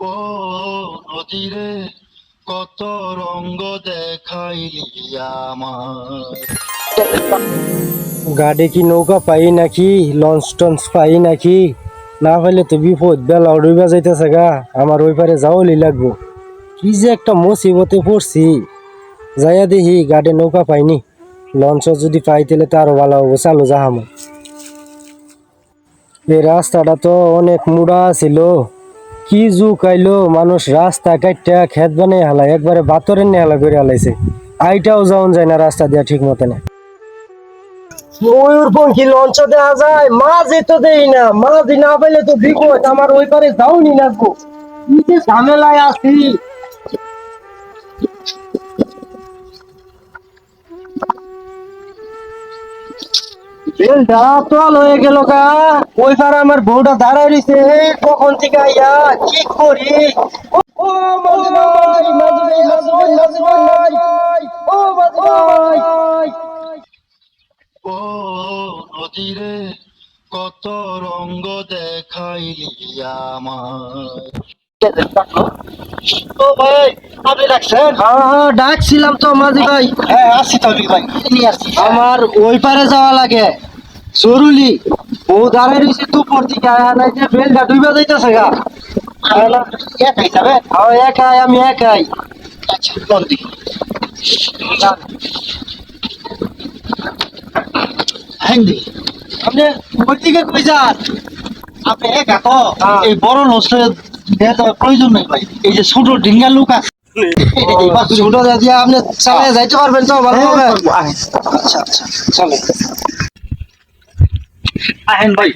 ও নদীরে কত রঙ্গ দেখাইলি আমার। গাড়ি কি নৌকা পাই নাকি? লঞ্চ টঞ্চ পাই নাকি? না হলে তো বিপদ, বেলা উড়িবা যাইতেছে গা। আমার ওই পারে যাওয়ালি লাগবো। কি যে একটা মুসিবতে পড়ছি। যাইয়া দেখি গাড়ি নৌকা পাইনি। লঞ্চ যদি পাই তাহলে তো আরও ভালো হব। চালু, যাহাম। এই রাস্তাটা তো অনেক মুড়া ছিল। কি যুগ কাইলো মানুষ রাস্তা কাটটা খেত বানাই হালায় একবারে বাতরে নিয়ে হালা করে হালাইছে। আইটাও যাওন যায় না রাস্তা দিয়া ঠিক মতনে ময়ূরপঙ্খী লঞ্চ দেওয়া যায়, মাঝে তো দেই না, মাঝে না পেলে তো বিপদ, আমার ওই পারে যাওনি যে ঝামেলায় আছি। বেলটা তোল হয়ে গেল গা। ওই পারে আমার বউটা দাঁড়ায় রয়েছে কখন থেকে আইয়া কি করি? ও মাঝি ভাই মাঝি ভাই মাঝি ভাই মাঝি ভাই ও মাঝি ভাই ও নদীরে কত রঙ্গ দেখাইলি ভাই হ্যাঁ হ্যাঁ ডাকছিলাম তো মাঝি ভাই হ্যাঁ আসছি তাহলে ভাই। আমার ওই পারে যাওয়া লাগে। জরুরি ও দাঁড়ায় রয়েছে দুপুর থেকে আয়া যে বেলটা ডুবে যাইতেছে গা। একাই যাবে? হ্যাঁ একাই আমি একাই। আচ্ছা কোন দিকে হ্যাঁ দি আপনি ওই দিকে কই যান? আপনি একা তো হ্যাঁ। এই বড় লসে দেওয়া প্রয়োজন নেই ভাই। এই যে ছোট ডিঙ্গা লোক আছে। ছোট দিয়ে আপনি চালিয়ে যাইতে পারবেন তো ভালোভাবে আচ্ছা আচ্ছা চলে। আহেন ভাই।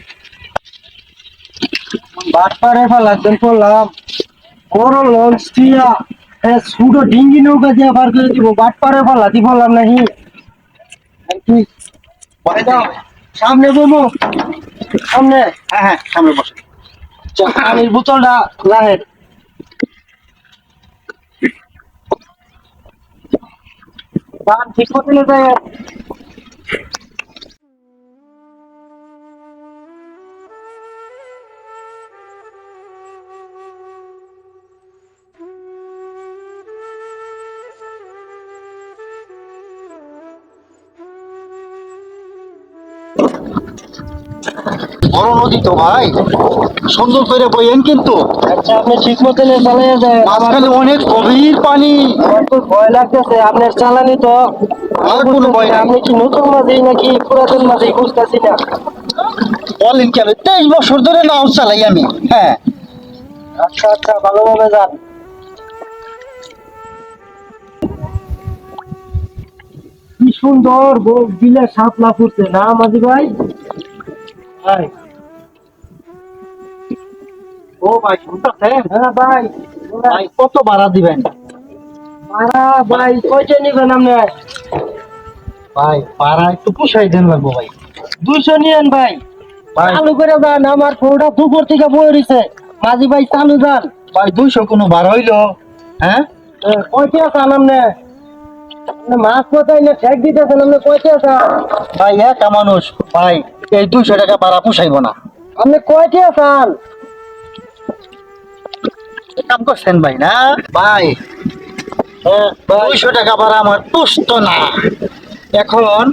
বাট পারে ফেলাতেন পড়লাম। বড় লঞ্চ দিয়া ছোট ডিঙ্গি নৌকা দিয়ে বার করে দিব। বাট পারে ফেলাতি ফেলাম নাহি পরে সামনে বমু। সামনে। হ্যাঁ হ্যাঁ সামনে বসে। পানির বোতলটা লাহের বান ঠিক মতন যায় বড় নদী তো ভাই। সুন্দর করে বইয়েন কিন্তু। আচ্ছা আপনি ঠিক চালিয়ে যায় মাঝখানে অনেক গভীর পানি। আমার তো ভয় লাগতেছে আপনার চালানি তো। আর কোনো ভয় নাই। আপনি কি নতুন মাঝি নাকি পুরাতন মাঝি বুঝতেছি না। বলেন কেন তেইশ বছর ধরে নাও চালাই আমি। হ্যাঁ। আচ্ছা আচ্ছা ভালোভাবে যান। কি সুন্দর বউ দিলে সাপলা ফুটছে। না মাঝি ভাই? ভাই। ও ভাই শুনতেছেন হ্যাঁ ভাই। ভাই কত ভাড়া দিবেন? মারা ভাই কয়টা নিবেন আপনি? ভাই ভাড়া একটু পুষাই দেন লাগবো ভাই। দুইশো নিয়েন ভাই। চালু করে যান আমার ফোনটা দুপুর থেকে বয়ে রয়েছে মাঝি ভাই চালু যান ভাই দুইশো কোনো ভাড়া হইল? হ্যাঁ? কয়টা চান আপনি? মাছ কোথায় না ঠেক দিতেছেন আপনি কয়টা চান ভাই একা মানুষ ভাই। এই দুইশো টাকা ভাড়া পুষাইব না। আপনি কয়টা এক কাম করছেন ভাই না? ভাই। হ্যাঁ দুইশো টাকা ভাড়া আমার তুষ্ট না। এখন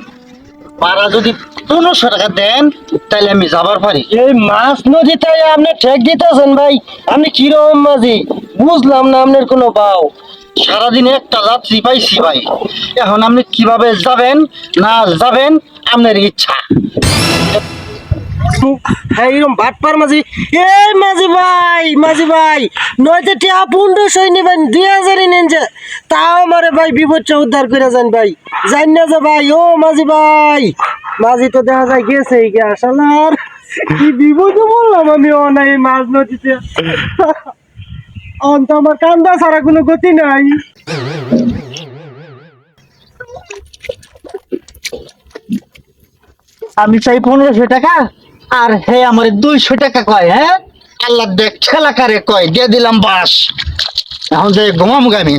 ভাড়া যদি পনেরোশো টাকা দেন তাহলে আমি যাবার পারি। এই মাছ নদীতে আপনি ঠেক দিতেছেন ভাই। আপনি কীরকম মাঝি? বুঝলাম না আপনার কোনো বাও সারাদিন একটা যাত্রী পাইছি ভাই। এখন আপনি কীভাবে যাবেন না যাবেন আপনার ইচ্ছা। হ্যাঁ এরকম বাটপার মাঝি। এই মাঝি ভাই মাঝি ভাই নয়তো টিয়া পনেরোশো নিবেন দুই হাজারই নেন যে, তাও আমারে ভাই বিপদটা উদ্ধার করে যান ভাই। জান না যে ভাই, ও মাঝি ভাই। মাঝি তো দেখা যায় গেছে গে আসালার। কি বিপদে বললাম আমি ও নাই মাঝ নদীতে। অন্ত আমার কান্দা ছাড়া কোনো গতি নাই। আমি চাই পনেরোশো টাকা, আর হে আমার দুইশো টাকা কয় হ্যাঁ? আল্লাহ দেখ, খেলাকারে কয়, দিয়ে দিলাম বাস। এখন যে ঘুমাম আমি।